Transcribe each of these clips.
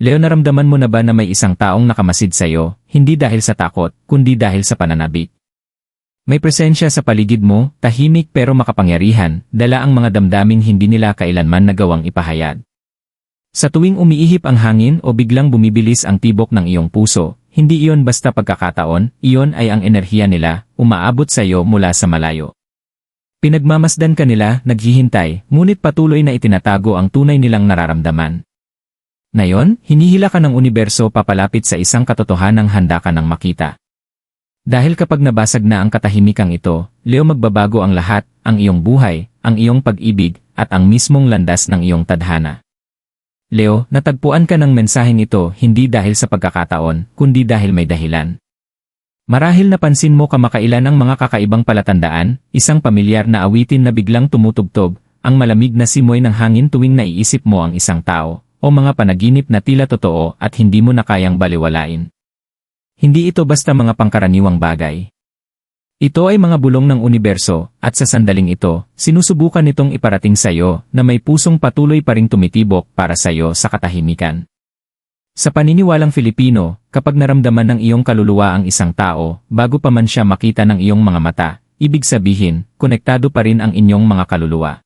Leo naramdaman mo na ba na may isang taong nakamasid sa'yo, hindi dahil sa takot, kundi dahil sa pananabik? May presensya sa paligid mo, tahimik pero makapangyarihan, dala ang mga damdaming hindi nila kailanman nagawang ipahayag. Sa tuwing umiihip ang hangin o biglang bumibilis ang tibok ng iyong puso, hindi iyon basta pagkakataon, iyon ay ang enerhiya nila, umaabot sa iyo mula sa malayo. Pinagmamasdan ka nila, naghihintay, ngunit patuloy na itinatago ang tunay nilang nararamdaman. Ngayon, hinihila ka ng universo papalapit sa isang katotohanang handa ka ng makita. Dahil kapag nabasag na ang katahimikang ito, Leo magbabago ang lahat, ang iyong buhay, ang iyong pag-ibig, at ang mismong landas ng iyong tadhana. Leo, natagpuan ka ng mensaheng ito hindi dahil sa pagkakataon, kundi dahil may dahilan. Marahil napansin mo kamakailan ang mga kakaibang palatandaan, isang pamilyar na awitin na biglang tumutugtog, ang malamig na simoy ng hangin tuwing naiisip mo ang isang tao, o mga panaginip na tila totoo at hindi mo na kayang baliwalain. Hindi ito basta mga pangkaraniwang bagay. Ito ay mga bulong ng universo, at sa sandaling ito, sinusubukan nitong iparating sa iyo na may pusong patuloy pa ring tumitibok para sa iyo sa katahimikan. Sa paniniwalang Filipino, kapag naramdaman ng iyong kaluluwa ang isang tao, bago pa man siya makita ng iyong mga mata, ibig sabihin, konektado pa rin ang inyong mga kaluluwa.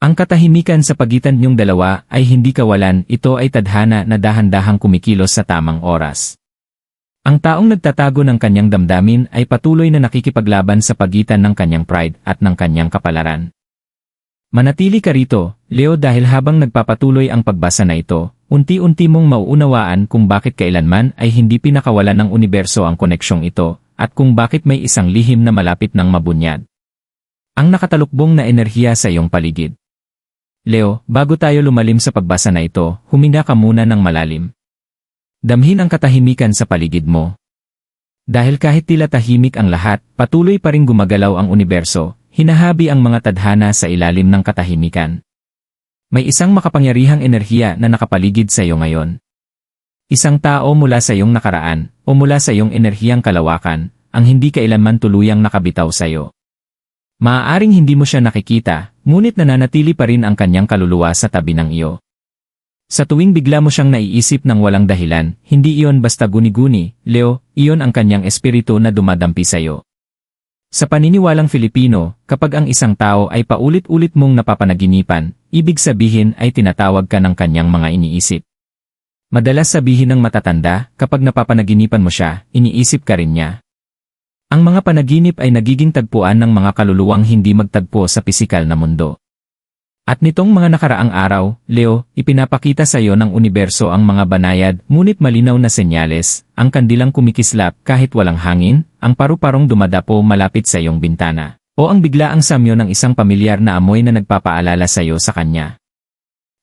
Ang katahimikan sa pagitan niyong dalawa ay hindi kawalan, ito ay tadhana na dahan-dahang kumikilos sa tamang oras. Ang taong nagtatago ng kanyang damdamin ay patuloy na nakikipaglaban sa pagitan ng kanyang pride at ng kanyang kapalaran. Manatili ka rito, Leo dahil habang nagpapatuloy ang pagbasa na ito, unti-unti mong mauunawaan kung bakit kailanman ay hindi pinakawalan ng universo ang koneksyong ito, at kung bakit may isang lihim na malapit ng mabunyad. Ang nakatalukbong na enerhiya sa iyong paligid. Leo, bago tayo lumalim sa pagbasa na ito, huminga ka muna ng malalim. Damhin ang katahimikan sa paligid mo. Dahil kahit tila tahimik ang lahat, patuloy pa rin gumagalaw ang universo, hinahabi ang mga tadhana sa ilalim ng katahimikan. May isang makapangyarihang enerhiya na nakapaligid sa iyo ngayon. Isang tao mula sa iyong nakaraan, o mula sa iyong enerhiyang kalawakan, ang hindi kailanman tuluyang nakabitaw sa iyo. Maaaring hindi mo siya nakikita, ngunit nananatili pa rin ang kanyang kaluluwa sa tabi ng iyo. Sa tuwing bigla mo siyang naiisip ng walang dahilan, hindi iyon basta guni-guni, Leo, iyon ang kanyang espiritu na dumadampi sa iyo. Sa paniniwalang Filipino, kapag ang isang tao ay paulit-ulit mong napapanaginipan, ibig sabihin ay tinatawag ka ng kanyang mga iniisip. Madalas sabihin ng matatanda, kapag napapanaginipan mo siya, iniisip ka rin niya. Ang mga panaginip ay nagiging tagpuan ng mga kaluluwang hindi magtagpo sa pisikal na mundo. At nitong mga nakaraang araw, Leo, ipinapakita sa iyo ng universo ang mga banayad, ngunit malinaw na senyales, ang kandilang kumikislap kahit walang hangin, ang paru-parong dumadapo malapit sa iyong bintana, o ang biglaang samyo ng isang pamilyar na amoy na nagpapaalala sa iyo sa kanya.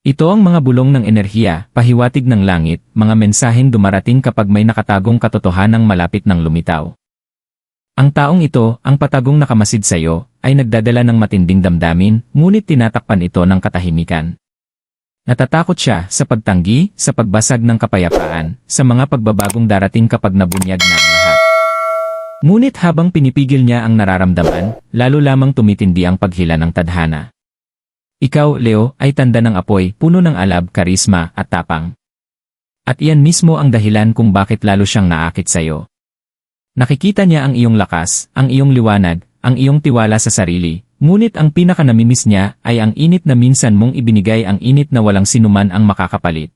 Ito ang mga bulong ng enerhiya, pahiwatig ng langit, mga mensaheng dumarating kapag may nakatagong katotohanang malapit ng lumitaw. Ang taong ito, ang patagong nakamasid sa iyo, ay nagdadala ng matinding damdamin, ngunit tinatakpan ito ng katahimikan. Natatakot siya sa pagtanggi, sa pagbasag ng kapayapaan, sa mga pagbabagong darating kapag nabunyag na ang lahat. Ngunit habang pinipigil niya ang nararamdaman, lalo lamang tumitindi ang paghila ng tadhana. Ikaw, Leo, ay tanda ng apoy, puno ng alab, karisma, at tapang. At iyan mismo ang dahilan kung bakit lalo siyang naakit sa iyo. Nakikita niya ang iyong lakas, ang iyong liwanag, ang iyong tiwala sa sarili, ngunit ang pinakanamimiss niya ay ang init na minsan mong ibinigay ang init na walang sinuman ang makakapalit.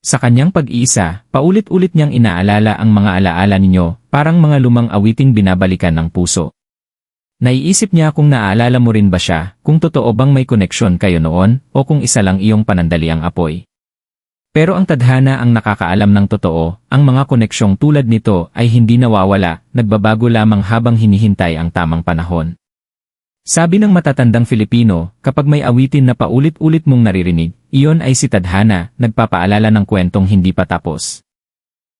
Sa kanyang pag-iisa, paulit-ulit niyang inaalala ang mga alaala ninyo, parang mga lumang awiting binabalikan ng puso. Naiisip niya kung naaalala mo rin ba siya, kung totoo bang may koneksyon kayo noon, o kung isa lang iyong panandaliang apoy. Pero ang tadhana ang nakakaalam ng totoo, ang mga koneksyong tulad nito ay hindi nawawala, nagbabago lamang habang hinihintay ang tamang panahon. Sabi ng matatandang Filipino, kapag may awitin na paulit-ulit mong naririnig, iyon ay si tadhana, nagpapaalala ng kwentong hindi pa tapos.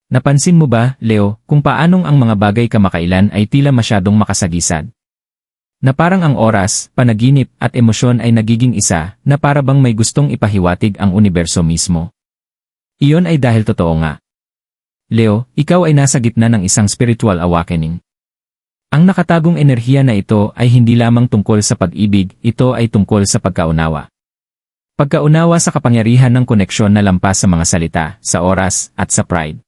Napansin mo ba, Leo, kung paanong ang mga bagay kamakailan ay tila masyadong makasagisad? Na parang ang oras, panaginip, at emosyon ay nagiging isa, na para bang may gustong ipahiwatig ang universo mismo. Iyon ay dahil totoo nga. Leo, ikaw ay nasa gitna ng isang spiritual awakening. Ang nakatagong enerhiya na ito ay hindi lamang tungkol sa pag-ibig, ito ay tungkol sa pagkaunawa. Pagkaunawa sa kapangyarihan ng koneksyon na lampas sa mga salita, sa oras, at sa pride.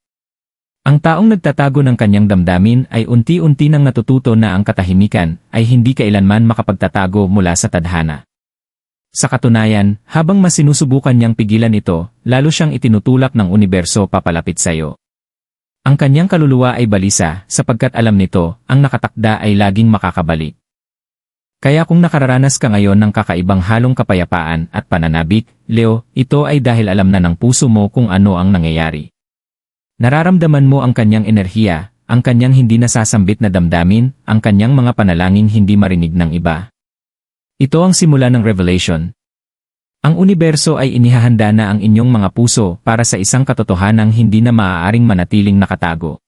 Ang taong nagtatago ng kanyang damdamin ay unti-unti nang natututo na ang katahimikan ay hindi kailanman makapagtatago mula sa tadhana. Sa katunayan, habang mas sinusubukan niyang pigilan ito, lalo siyang itinutulak ng universo papalapit sa iyo. Ang kanyang kaluluwa ay balisa sapagkat alam nito, ang nakatakda ay laging makakabalik. Kaya kung nakararanas ka ngayon ng kakaibang halong kapayapaan at pananabik, Leo, ito ay dahil alam na ng puso mo kung ano ang nangyayari. Nararamdaman mo ang kanyang enerhiya, ang kanyang hindi nasasambit na damdamin, ang kanyang mga panalangin hindi marinig ng iba. Ito ang simula ng revelation. Ang universo ay inihahanda na ang inyong mga puso para sa isang katotohanang hindi na maaaring manatiling nakatago.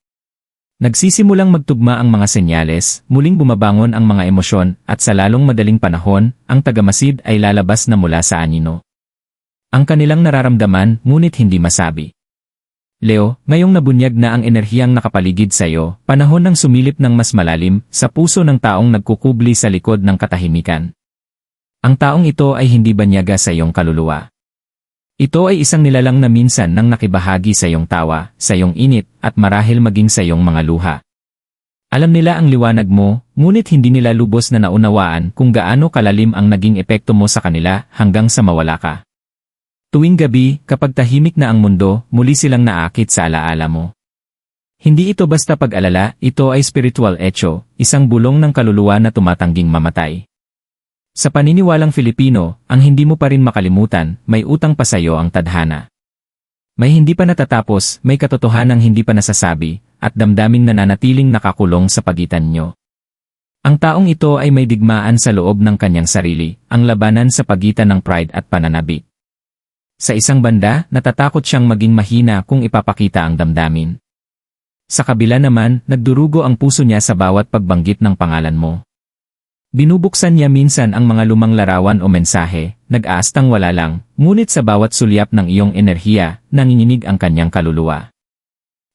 Nagsisimulang magtugma ang mga senyales, muling bumabangon ang mga emosyon, at sa lalong madaling panahon, ang tagamasid ay lalabas na mula sa anino. Ang kanilang nararamdaman, ngunit hindi masabi. Leo, ngayong nabunyag na ang enerhiyang nakapaligid sa iyo, panahon ng sumilip ng mas malalim, sa puso ng taong nagkukubli sa likod ng katahimikan. Ang taong ito ay hindi banyaga sa iyong kaluluwa. Ito ay isang nilalang na minsan nang nakibahagi sa iyong tawa, sa iyong init, at marahil maging sa iyong mga luha. Alam nila ang liwanag mo, ngunit hindi nila lubos na naunawaan kung gaano kalalim ang naging epekto mo sa kanila hanggang sa mawala ka. Tuwing gabi, kapag tahimik na ang mundo, muli silang naakit sa alaala mo. Hindi ito basta pag-alala, ito ay spiritual echo, isang bulong ng kaluluwa na tumatangging mamatay. Sa paniniwalang Filipino, ang hindi mo pa rin makalimutan, may utang pa sayo ang tadhana. May hindi pa natatapos, may katotohanang hindi pa nasasabi, at damdaming nananatiling nakakulong sa pagitan nyo. Ang taong ito ay may digmaan sa loob ng kanyang sarili, ang labanan sa pagitan ng pride at pananabik. Sa isang banda, natatakot siyang maging mahina kung ipapakita ang damdamin. Sa kabila naman, nagdurugo ang puso niya sa bawat pagbanggit ng pangalan mo. Binubuksan niya minsan ang mga lumang larawan o mensahe, nag-aastang wala lang, ngunit sa bawat sulyap ng iyong enerhiya, nanginginig ang kanyang kaluluwa.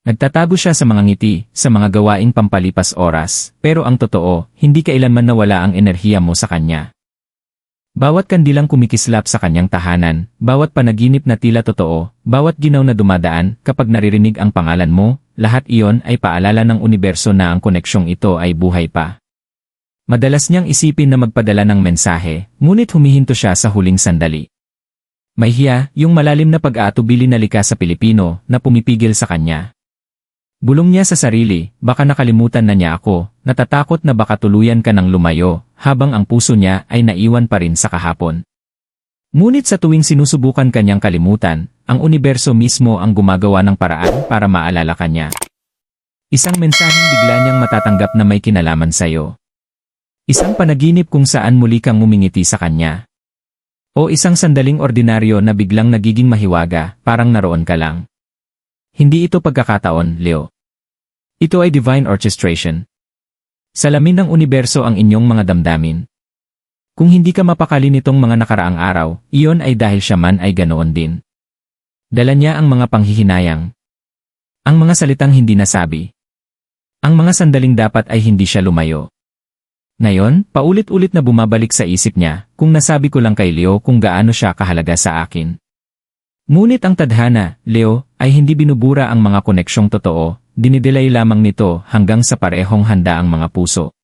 Nagtatago siya sa mga ngiti, sa mga gawaing pampalipas oras, pero ang totoo, hindi kailanman nawala ang enerhiya mo sa kanya. Bawat kandilang kumikislap sa kanyang tahanan, bawat panaginip na tila totoo, bawat ginaw na dumadaan kapag naririnig ang pangalan mo, lahat iyon ay paalala ng universo na ang koneksyong ito ay buhay pa. Madalas niyang isipin na magpadala ng mensahe, ngunit humihinto siya sa huling sandali. May hiya, yung malalim na pag-aatubili na likas sa Pilipino na pumipigil sa kanya. Bulong niya sa sarili, baka nakalimutan na niya ako, natatakot na baka tuluyan ka ng lumayo, habang ang puso niya ay naiwan pa rin sa kahapon. Ngunit sa tuwing sinusubukan kanyang kalimutan, ang universo mismo ang gumagawa ng paraan para maalala kanya. Isang mensaheng bigla niyang matatanggap na may kinalaman sa'yo. Isang panaginip kung saan muli kang ngumingiti sa kanya. O isang sandaling ordinaryo na biglang nagiging mahiwaga, parang naroon ka lang. Hindi ito pagkakataon, Leo. Ito ay divine orchestration. Salamin ng universo ang inyong mga damdamin. Kung hindi ka mapakali nitong mga nakaraang araw, iyon ay dahil siya man ay ganoon din. Dala niya ang mga panghihinayang. Ang mga salitang hindi nasabi. Ang mga sandaling dapat ay hindi siya lumayo. Ngayon, paulit-ulit na bumabalik sa isip niya, kung nasabi ko lang kay Leo kung gaano siya kahalaga sa akin. Ngunit ang tadhana, Leo, ay hindi binubura ang mga koneksyong totoo, dinidelay lamang nito hanggang sa parehong handa ang mga puso.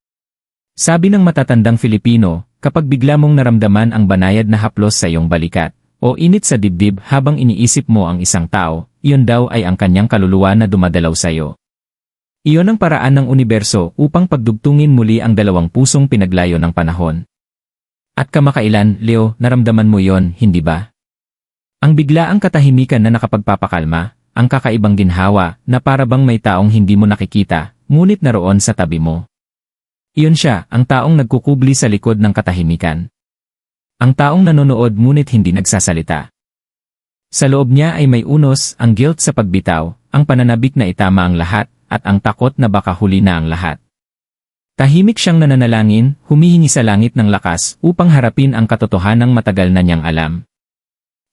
Sabi ng matatandang Filipino, kapag bigla mong naramdaman ang banayad na haplos sa iyong balikat, o init sa dibdib habang iniisip mo ang isang tao, iyon daw ay ang kanyang kaluluwa na dumadalaw sa iyo. Iyon ang paraan ng universo upang pagdugtungin muli ang dalawang pusong pinaglayo ng panahon. At kamakailan, Leo, naramdaman mo yon, hindi ba? Ang biglaang katahimikan na nakapagpapakalma, ang kakaibang ginhawa na parabang may taong hindi mo nakikita, ngunit naroon sa tabi mo. Iyon siya, ang taong nagkukubli sa likod ng katahimikan. Ang taong nanonood ngunit hindi nagsasalita. Sa loob niya ay may unos, ang guilt sa pagbitaw, ang pananabik na itama ang lahat, at ang takot na baka huli na ang lahat. Tahimik siyang nananalangin, humihingi sa langit ng lakas upang harapin ang katotohanang matagal na niyang alam.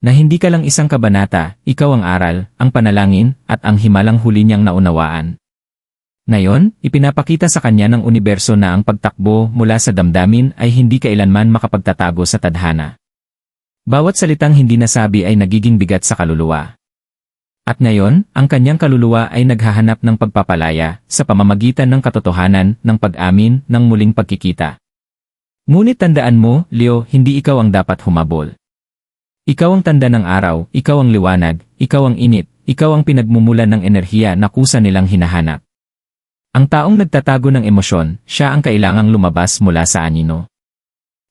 Na hindi ka lang isang kabanata, ikaw ang aral, ang panalangin, at ang himalang huli niyang naunawaan. Ngayon, ipinapakita sa kanya ng universo na ang pagtakbo mula sa damdamin ay hindi kailanman makapagtatago sa tadhana. Bawat salitang hindi nasabi ay nagiging bigat sa kaluluwa. At ngayon, ang kanyang kaluluwa ay naghahanap ng pagpapalaya sa pamamagitan ng katotohanan, ng pag-amin, ng muling pagkikita. Ngunit tandaan mo, Leo, hindi ikaw ang dapat humabol. Ikaw ang tanda ng araw, ikaw ang liwanag, ikaw ang init, ikaw ang pinagmumulan ng enerhiya na kusa nilang hinahanap. Ang taong nagtatago ng emosyon, siya ang kailangang lumabas mula sa anino.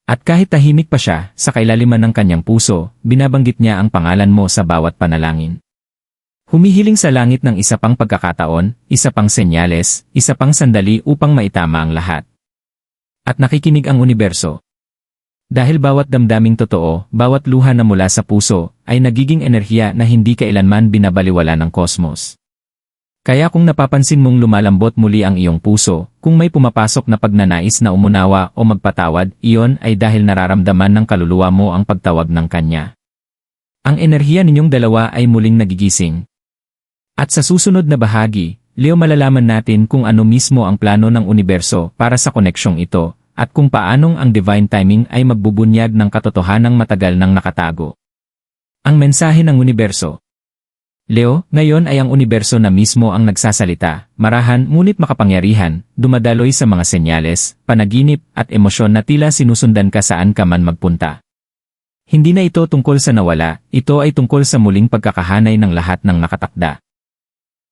At kahit tahimik pa siya, sa kailaliman ng kanyang puso, binabanggit niya ang pangalan mo sa bawat panalangin. Humihiling sa langit ng isa pang pagkakataon, isa pang senyales, isa pang sandali upang maitama ang lahat. At nakikinig ang universo. Dahil bawat damdaming totoo, bawat luha na mula sa puso, ay nagiging enerhiya na hindi kailanman binabaliwala ng kosmos. Kaya kung napapansin mong lumalambot muli ang iyong puso, kung may pumapasok na pagnanais na umunawa o magpatawad, iyon ay dahil nararamdaman ng kaluluwa mo ang pagtawag ng Kanya. Ang enerhiya ninyong dalawa ay muling nagigising. At sa susunod na bahagi, Leo malalaman natin kung ano mismo ang plano ng universo para sa koneksyong ito, at kung paanong ang divine timing ay magbubunyag ng katotohanang matagal nang nakatago. Ang mensahe ng universo Leo, ngayon ay ang universo na mismo ang nagsasalita, marahan ngunit makapangyarihan, dumadaloy sa mga senyales, panaginip, at emosyon na tila sinusundan ka saan ka man magpunta. Hindi na ito tungkol sa nawala, ito ay tungkol sa muling pagkakahanay ng lahat ng nakatakda.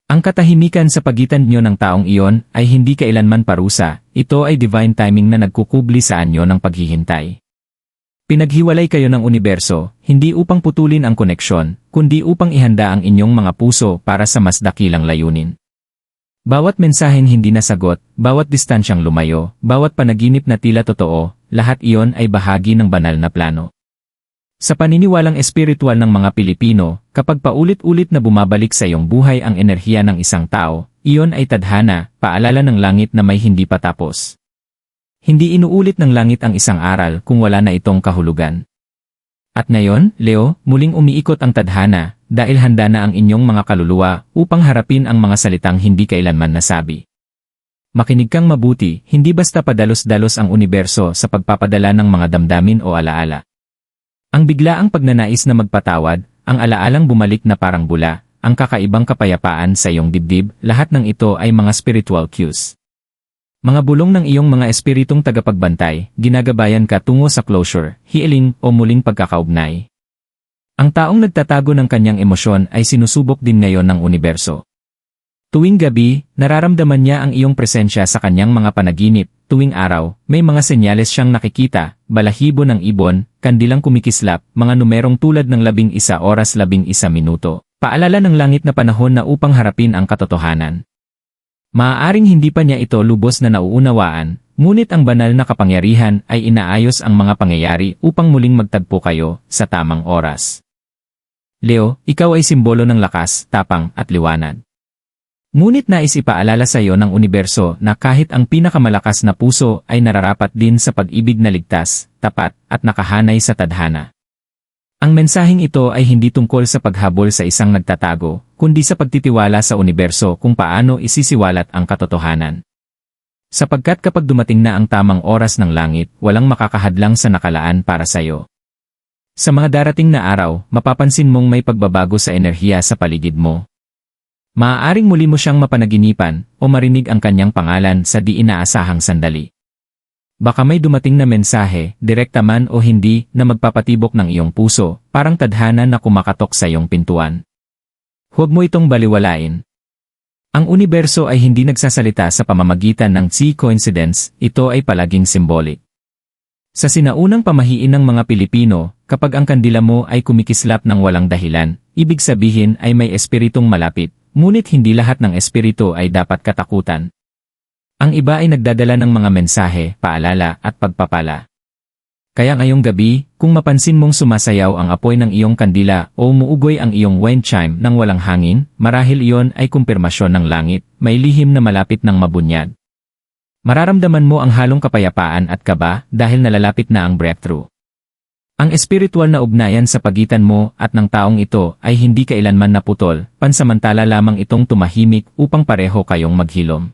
Ang katahimikan sa pagitan niyo ng taong iyon ay hindi kailanman parusa, ito ay divine timing na nagkukubli sa anyo ng paghihintay. Pinaghiwalay kayo ng universo, hindi upang putulin ang koneksyon, kundi upang ihanda ang inyong mga puso para sa mas dakilang layunin. Bawat mensaheng hindi nasagot, bawat distansyang lumayo, bawat panaginip na tila totoo, lahat iyon ay bahagi ng banal na plano. Sa paniniwalang espiritual ng mga Pilipino, kapag paulit-ulit na bumabalik sa iyong buhay ang enerhiya ng isang tao, iyon ay tadhana, paalala ng langit na may hindi pa tapos. Hindi inuulit ng langit ang isang aral kung wala na itong kahulugan. At ngayon, Leo, muling umiikot ang tadhana, dahil handa na ang inyong mga kaluluwa upang harapin ang mga salitang hindi kailanman nasabi. Makinig kang mabuti, hindi basta padalos-dalos ang universo sa pagpapadala ng mga damdamin o alaala. Ang biglaang pagnanais na magpatawad, ang alaalang bumalik na parang bula, ang kakaibang kapayapaan sa iyong dibdib, lahat ng ito ay mga spiritual cues. Mga bulong ng iyong mga espiritong tagapagbantay, ginagabayan ka tungo sa closure, healing o muling pagkakaugnay. Ang taong nagtatago ng kanyang emosyon ay sinusubok din ngayon ng universo. Tuwing gabi, nararamdaman niya ang iyong presensya sa kanyang mga panaginip. Tuwing araw, may mga senyales siyang nakikita, balahibo ng ibon, kandilang kumikislap, mga numerong tulad ng labing isa oras labing isa minuto. Paalala ng langit na panahon na upang harapin ang katotohanan. Maaaring hindi pa niya ito lubos na nauunawaan, ngunit ang banal na kapangyarihan ay inaayos ang mga pangyayari upang muling magtagpo kayo sa tamang oras. Leo, ikaw ay simbolo ng lakas, tapang, at liwanag. Ngunit nais ipaalala sa iyo ng universo na kahit ang pinakamalakas na puso ay nararapat din sa pag-ibig na ligtas, tapat, at nakahanay sa tadhana. Ang mensaheng ito ay hindi tungkol sa paghabol sa isang nagtatago, kundi sa pagtitiwala sa universo kung paano isisiwalat ang katotohanan. Sapagkat kapag dumating na ang tamang oras ng langit, walang makakahadlang sa nakalaan para sa iyo. Sa mga darating na araw, mapapansin mong may pagbabago sa enerhiya sa paligid mo. Maaaring muli mo siyang mapanaginipan o marinig ang kanyang pangalan sa di inaasahang sandali. Baka may dumating na mensahe, direkta man o hindi, na magpapatibok ng iyong puso, parang tadhana na kumakatok sa iyong pintuan. Huwag mo itong baliwalain. Ang universo ay hindi nagsasalita sa pamamagitan ng si coincidence, ito ay palaging symbolic. Sa sinaunang pamahiin ng mga Pilipino, kapag ang kandila mo ay kumikislap ng walang dahilan, ibig sabihin ay may espiritong malapit, ngunit hindi lahat ng espiritu ay dapat katakutan. Ang iba ay nagdadala ng mga mensahe, paalala, at pagpapala. Kaya ngayong gabi, kung mapansin mong sumasayaw ang apoy ng iyong kandila o umuugoy ang iyong wind chime ng walang hangin, marahil iyon ay kumpirmasyon ng langit, may lihim na malapit ng mabunyag. Mararamdaman mo ang halong kapayapaan at kaba dahil nalalapit na ang breakthrough. Ang espiritual na ugnayan sa pagitan mo at ng taong ito ay hindi kailanman naputol, pansamantala lamang itong tumahimik upang pareho kayong maghilom.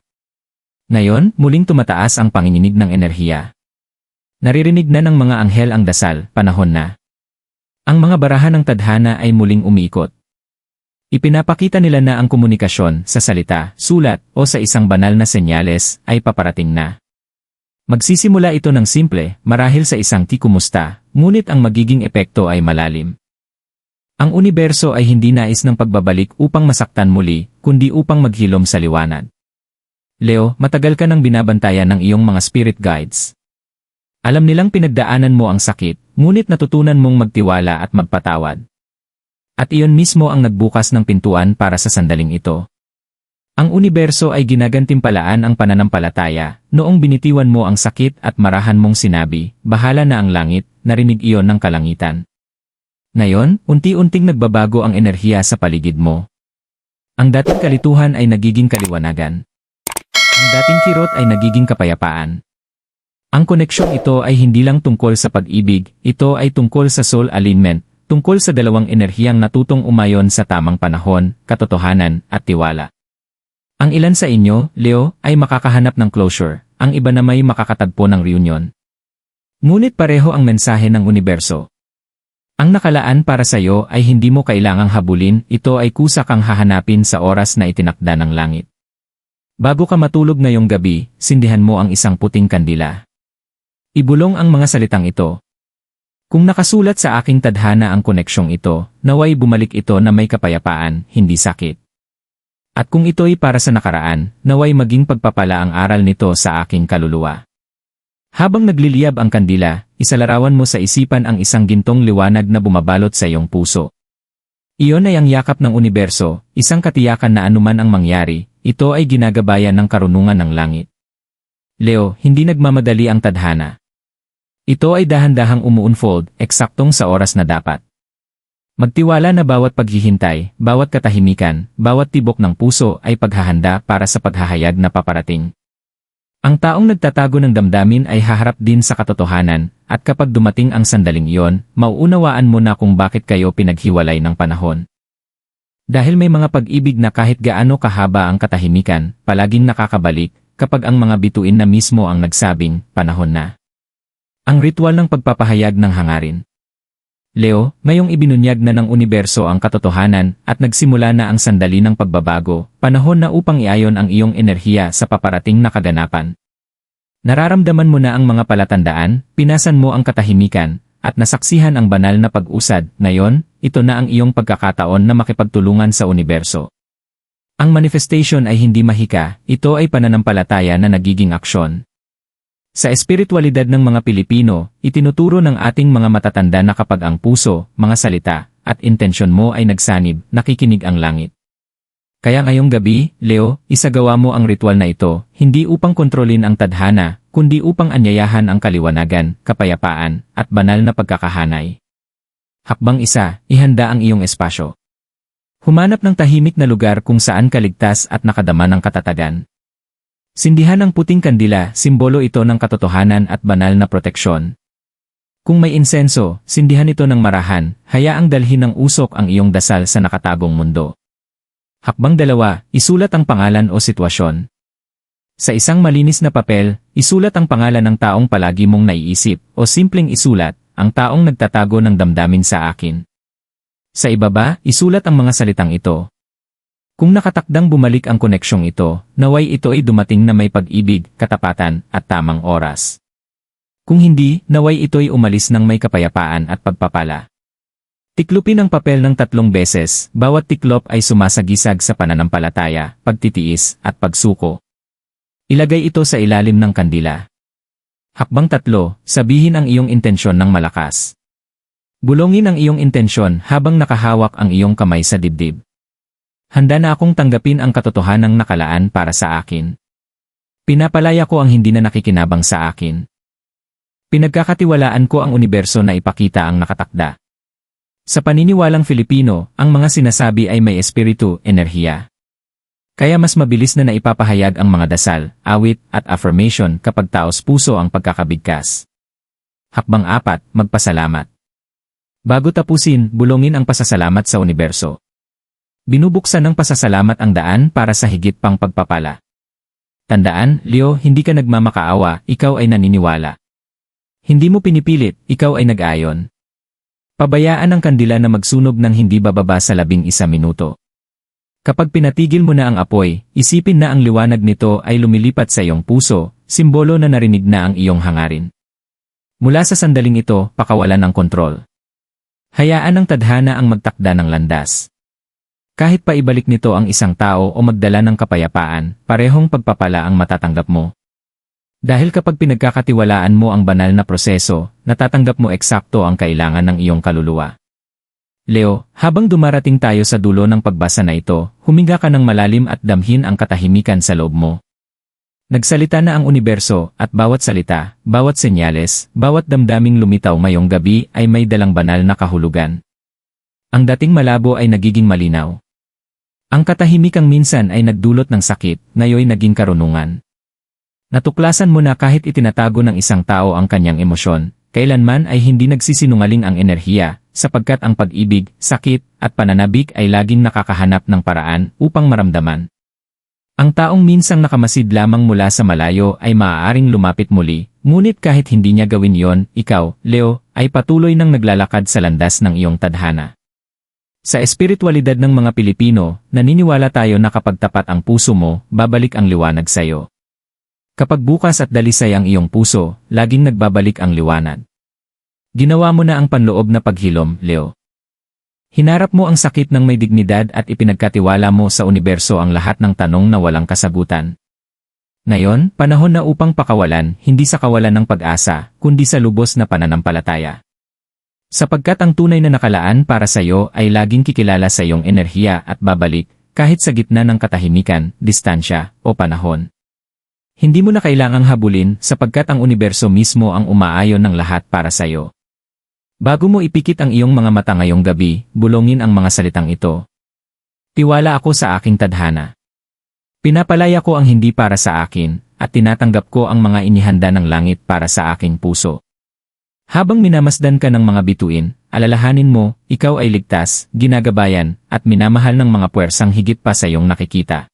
Ngayon, muling tumataas ang panginginig ng enerhiya. Naririnig na ng mga anghel ang dasal, panahon na. Ang mga barahan ng tadhana ay muling umiikot. Ipinapakita nila na ang komunikasyon sa salita, sulat, o sa isang banal na senyales ay paparating na. Magsisimula ito ng simple, marahil sa isang tikumusta, ngunit ang magiging epekto ay malalim. Ang universo ay hindi nais ng pagbabalik upang masaktan muli, kundi upang maghilom sa liwanag. Leo, matagal ka nang binabantayan ng iyong mga spirit guides. Alam nilang pinagdaanan mo ang sakit, ngunit natutunan mong magtiwala at magpatawad. At iyon mismo ang nagbukas ng pintuan para sa sandaling ito. Ang universo ay ginagantimpalaan ang pananampalataya, noong binitiwan mo ang sakit at marahan mong sinabi, bahala na ang langit, narinig iyon ng kalangitan. Ngayon, unti-unting nagbabago ang enerhiya sa paligid mo. Ang dating kalituhan ay nagiging kaliwanagan. Ang dating kirot ay nagiging kapayapaan. Ang koneksyong ito ay hindi lang tungkol sa pag-ibig, ito ay tungkol sa soul alignment, tungkol sa dalawang enerhiyang natutong umayon sa tamang panahon, katotohanan, at tiwala. Ang ilan sa inyo, Leo, ay makakahanap ng closure, ang iba na may makakatagpo ng reunion. Ngunit pareho ang mensahe ng universo. Ang nakalaan para sa iyo ay hindi mo kailangang habulin, ito ay kusa kang hahanapin sa oras na itinakda ng langit. Bago ka matulog ngayong gabi, sindihan mo ang isang puting kandila. Ibulong ang mga salitang ito. Kung nakasulat sa aking tadhana ang koneksyong ito, naway bumalik ito na may kapayapaan, hindi sakit. At kung ito'y para sa nakaraan, naway maging pagpapala ang aral nito sa aking kaluluwa. Habang nagliliyab ang kandila, isalarawan mo sa isipan ang isang gintong liwanag na bumabalot sa iyong puso. Iyon ay ang yakap ng universo, isang katiyakan na anuman ang mangyari, ito ay ginagabayan ng karunungan ng langit. Leo, hindi nagmamadali ang tadhana. Ito ay dahan-dahang umuunfold, eksaktong sa oras na dapat. Magtiwala na bawat paghihintay, bawat katahimikan, bawat tibok ng puso ay paghahanda para sa paghahayag na paparating. Ang taong nagtatago ng damdamin ay haharap din sa katotohanan, at kapag dumating ang sandaling iyon, mauunawaan mo na kung bakit kayo pinaghiwalay ng panahon. Dahil may mga pag-ibig na kahit gaano kahaba ang katahimikan, palaging nakakabalik, kapag ang mga bituin na mismo ang nagsabing, panahon na. Ang ritual ng pagpapahayag ng hangarin. Leo, ngayong ibinunyag na ng universo ang katotohanan at nagsimula na ang sandali ng pagbabago, panahon na upang iayon ang iyong enerhiya sa paparating na kaganapan. Nararamdaman mo na ang mga palatandaan, pinasan mo ang katahimikan, at nasaksihan ang banal na pag-usad, ngayon, ito na ang iyong pagkakataon na makipagtulungan sa universo. Ang manifestation ay hindi mahika, ito ay pananampalataya na nagiging aksyon. Sa espiritualidad ng mga Pilipino, itinuturo ng ating mga matatanda na kapag ang puso, mga salita, at intensyon mo ay nagsanib, nakikinig ang langit. Kaya ngayong gabi, Leo, isagawa mo ang ritual na ito, hindi upang kontrolin ang tadhana, kundi upang anyayahan ang kaliwanagan, kapayapaan, at banal na pagkakahanay. Hakbang isa, ihanda ang iyong espasyo. Humanap ng tahimik na lugar kung saan kaligtas at nakadama ng katatagan. Sindihan ng puting kandila, simbolo ito ng katotohanan at banal na proteksyon. Kung may insenso, sindihan ito ng marahan, hayaang dalhin ng usok ang iyong dasal sa nakatagong mundo. Hakbang dalawa, isulat ang pangalan o sitwasyon. Sa isang malinis na papel, isulat ang pangalan ng taong palagi mong naiisip, o simpleng isulat, ang taong nagtatago ng damdamin sa akin. Sa ibaba, isulat ang mga salitang ito, kung nakatakdang bumalik ang koneksyong ito, naway ito ay dumating na may pag-ibig, katapatan, at tamang oras. Kung hindi, naway ito ay umalis ng may kapayapaan at pagpapala. Tiklupin ang papel ng tatlong beses, bawat tiklop ay sumasagisag sa pananampalataya, pagtitiis, at pagsuko. Ilagay ito sa ilalim ng kandila. Hakbang tatlo, sabihin ang iyong intensyon ng malakas. Bulongin ang iyong intensyon habang nakahawak ang iyong kamay sa dibdib. Handa na akong tanggapin ang katotohanang nakalaan para sa akin. Pinapalaya ko ang hindi na nakikinabang sa akin. Pinagkakatiwalaan ko ang universo na ipakita ang nakatakda. Sa paniniwalang Filipino, ang mga sinasabi ay may espiritu, enerhiya. Kaya mas mabilis na naipapahayag ang mga dasal, awit, at affirmation kapag taos puso ang pagkakabigkas. Hakbang apat, magpasalamat. Bago tapusin, bulongin ang pasasalamat sa universo. Binubuksan ng pasasalamat ang daan para sa higit pang pagpapala. Tandaan, Leo, hindi ka nagmamakaawa, ikaw ay naniniwala. Hindi mo pinipilit, ikaw ay nag-ayon. Pabayaan ang kandila na magsunog ng hindi bababa sa labing isa minuto. Kapag pinatigil mo na ang apoy, isipin na ang liwanag nito ay lumilipat sa iyong puso, simbolo na narinig na ang iyong hangarin. Mula sa sandaling ito, pakawalan ng kontrol. Hayaan ng tadhana ang magtakda ng landas. Kahit pa ibalik nito ang isang tao o magdala ng kapayapaan, parehong pagpapala ang matatanggap mo. Dahil kapag pinagkakatiwalaan mo ang banal na proseso, natatanggap mo eksakto ang kailangan ng iyong kaluluwa. Leo, habang dumarating tayo sa dulo ng pagbasa na ito, huminga ka ng malalim at damhin ang katahimikan sa loob mo. Nagsalita na ang universo, at bawat salita, bawat senyales, bawat damdaming lumitaw mayong gabi ay may dalang banal na kahulugan. Ang dating malabo ay nagiging malinaw. Ang katahimikang minsan ay nagdulot ng sakit, ngayoy naging karunungan. Natuklasan mo na kahit itinatago ng isang tao ang kanyang emosyon, kailanman ay hindi nagsisinungaling ang enerhiya, sapagkat ang pag-ibig, sakit, at pananabik ay laging nakakahanap ng paraan upang maramdaman. Ang taong minsang nakamasid lamang mula sa malayo ay maaaring lumapit muli, ngunit kahit hindi niya gawin yon, ikaw, Leo, ay patuloy nang naglalakad sa landas ng iyong tadhana. Sa espiritualidad ng mga Pilipino, naniniwala tayo na kapag tapat ang puso mo, babalik ang liwanag sa iyo. Kapag bukas at dalisay ang iyong puso, laging nagbabalik ang liwanag. Ginawa mo na ang panloob na paghilom, Leo. Hinarap mo ang sakit ng may dignidad at ipinagkatiwala mo sa universo ang lahat ng tanong na walang kasagutan. Ngayon, panahon na upang pakawalan, hindi sa kawalan ng pag-asa, kundi sa lubos na pananampalataya. Sapagkat ang tunay na nakalaan para sa iyo ay laging kikilala sa iyong enerhiya at babalik, kahit sa gitna ng katahimikan, distansya, o panahon. Hindi mo na kailangang habulin sapagkat ang universo mismo ang umaayon ng lahat para sa iyo. Bago mo ipikit ang iyong mga mata ngayong gabi, bulongin ang mga salitang ito. Tiwala ako sa aking tadhana. Pinapalaya ko ang hindi para sa akin, at tinatanggap ko ang mga inihanda ng langit para sa aking puso. Habang minamasdan ka ng mga bituin, alalahanin mo, ikaw ay ligtas, ginagabayan, at minamahal ng mga puwersang higit pa sa iyong nakikita.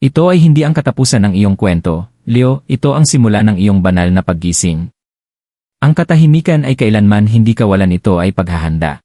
Ito ay hindi ang katapusan ng iyong kwento, Leo, ito ang simula ng iyong banal na paggising. Ang katahimikan ay kailanman hindi kawalan ito ay paghahanda.